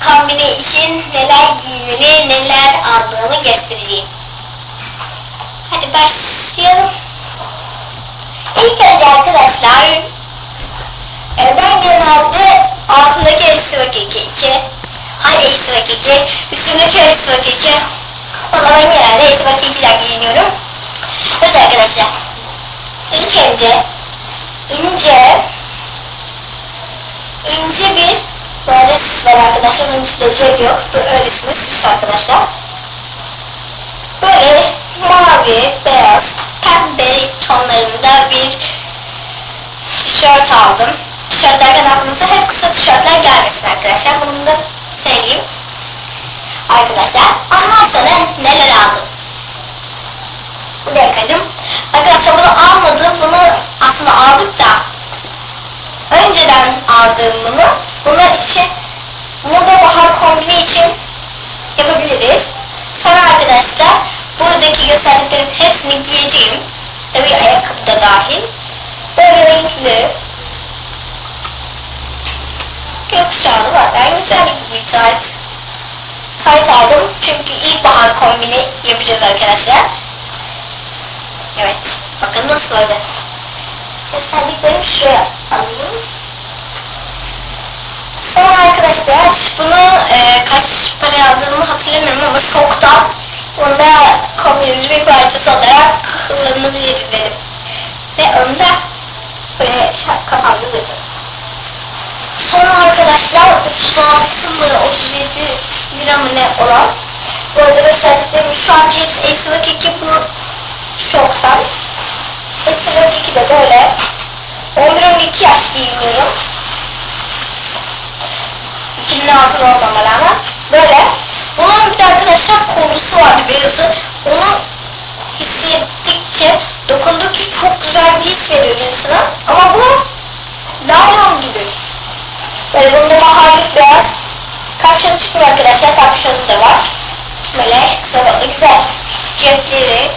için için neler giydiğimi, neler aldığımı göstereceğim. Hadi başlayalım. İlk önce arkadaşlar ben genelde altındaki üstüme keki, hani üstüme keki, üstümdeki üstüme keki olmadan genelde üstüme kekiler giyiniyorum. Evet arkadaşlar. İlk önce ince ince bir böyle süs var arkadaşlar. Bunun içinde cep yok. Öylesine süs arkadaşlar. Böyle mavi, beyaz, pembe tonlarında bir tişört aldım. Tişörtlerden aklınıza hep kısa tişörtler gelmesin arkadaşlar. Bunu da söyleyeyim. Arkadaşlar. Ondan sonra neler aldım? Buraya koydum. Arkadaşlar bunu almadım. Bunu aslında aldık da yapabiliriz. Sonra arkadaşlar buradaki gösterdiklerin hepsini giyeceğim. Tabii ayakkabı da dahil. Böyle renkli gökkuşağlı hatta güzel bir tayt. Tayt aldım. Çünkü ilkbahar kombini yapacağız arkadaşlar. Evet. Böyle. Gösterdiklerim şuraya alayım. Sonra arkadaşlar bunu e, kaç para aldığımı hatırlamıyorum ama orada kombinimizin bir parçası olarak kullanılabilir dedim. Ve alınca böyle kafamda durdu. Sonra arkadaşlar 36 mı 37 lira mı ne olan orada an hepsi Esma Keki bu şoktan. Esma Keki de böyle 11-12 yaş böyle. Bunun bir de hissettikçe, dokundukça çok güzel bir his veriyor insana. Ama bu daima gibi. Böyle bunda da hafif biraz kapşon çıkmıyor arkadaşlar. Kapşonu da var. Böyle kollu güzel. Cepleri.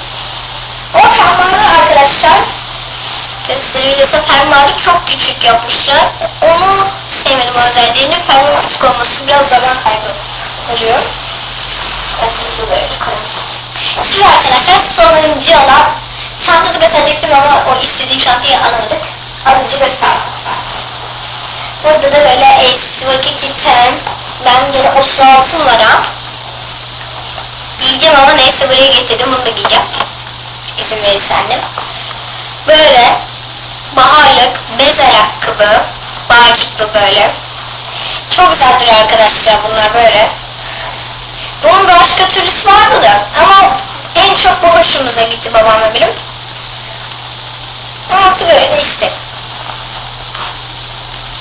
O yanlarını arkadaşlar gösterebilirsem fermuarı çok küçük yapmışlar. Onu sevmedim özelliğini. Fermuar oluyor. Bakın bunu böyle koyalım. Şimdi arkadaşlar sonuncu olan çantanı gösterecektim ama o istediğim çantayı alamadık. Alınca gösterdim. Burada da böyle Ten. Ben yine 36 numara. Giyeceğim ama neyse buraya getirdim. Da giyeceğim. Verirse annem. Böyle baharlık Bağcıklı böyle. Çok güzel duruyor arkadaşlar bunlar böyle. Başka türlüsü vardı da ama en çok bu hoşumuza gitti babamla benim. Altı böyle işte.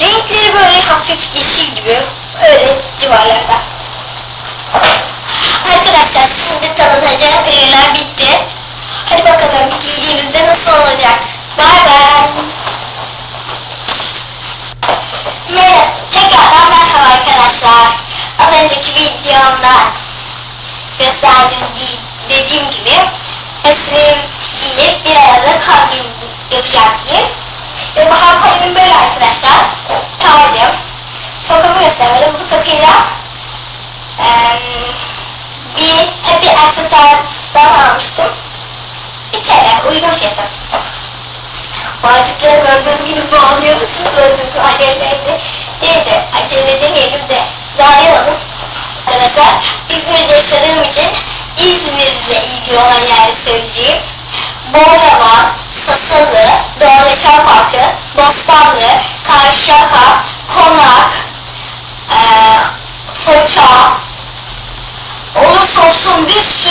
Renkleri böyle hafif yeşil gibi öyle civarlarda. Arkadaşlar şimdi tanıtacağım ürünler bitti. Hadi bakalım giydiğimizde nasıl olacak. Bay bay. Mer tekrardan merhaba arkadaşlar. Az önceki videomda gösterdiğim gibi, dediğim gibi hepsini giydik. Birazdan kombin yapacağım diyeyim. Ve bahar kombin böyle arkadaşlar. Aldım. Tokamı gösteremedim. Bu takıyla bir pati aksesuardan almıştım. 1 TL uygun fiyata. Bağcıklarım uygun değil mi anlıyor musunuz? Uygun aceleydi. Neyse acele demeyelim de bağlayalım. Arkadaşlar İzmir'de yaşadığım için İzmir'le ilgili olan söyleyeceğim. Bornova, Sasalı, Doğanışlar Parkı, Bostanlı, Karşıyaka, Konak, ee, Foça, olursa olsun bir sürü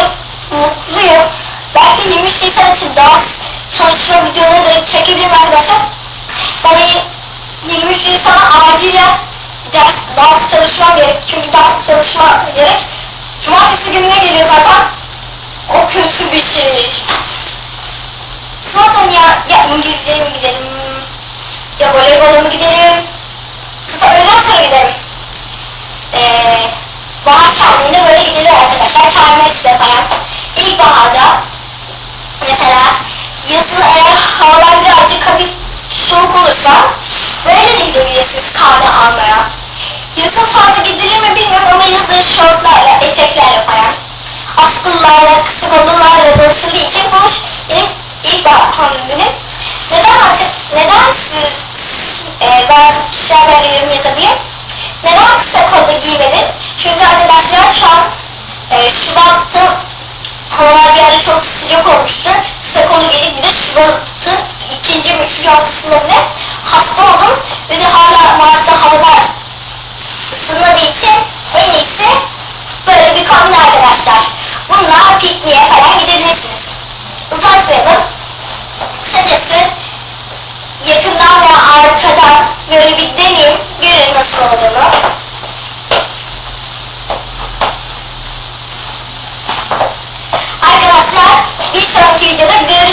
böyle pikniğe gidilir. Baharda gezmeye gidilir. Hemen onu söyleyeyim. 23 Nisan yaklaşıyor bu arada. Size söyleyeyim. Bugün ayın 28'i olduğuna göre az kaldı 23 Nisan'a. Heyecanlıyım, mutluyum. Belki 23 Nisan için daha çalışma videoları da çekebilirim arkadaşlar. Yani 23 insana acilen ders, ders çalışmam gerek. Çünkü ders çalışma gerek. Cumartesi gününe geliyor zaten. O kötü bir. Sonra ya, ya İngilizceye mi gidelim? Ya voleybola mı gidelim? Yoksa öğleden sonra gidelim. Bahar tatilinde böyle gidilir arkadaşlar. Karnevale falan. İlkbaharda mesela yazın eğer havalar birazcık hafif soğuk olursa böyle de gidebilirsiniz karne almaya. Yazın fazla gidilir mi bilmiyorum ama yazın şortlarla, eteklerle falan askıllarla, kısa kollularla dolu giyecek var. Gelin ilkbahar tatilini. Neden neden siz e, bazı kişiler ben gidiyorum yazabilir? Neden kısa kollu giymeniz? Çünkü arkadaşlar şu an e, Şubat'ta havalar bir ara çok sıcak olmuştu. Kısa kollu giyince Şubat'ın ikinci mı ne hasta. Bir de hala Mart'ta havalar ısınmadığı için iyisi böyle bir kombin arkadaşlar. Bununla pikniğe falan gidebilirsiniz. Uzatmayalım. Kısacası yakından ve arkadan böyle bir deneyim. Görün nasıl olduğunu. Videoda görüşmek üzere.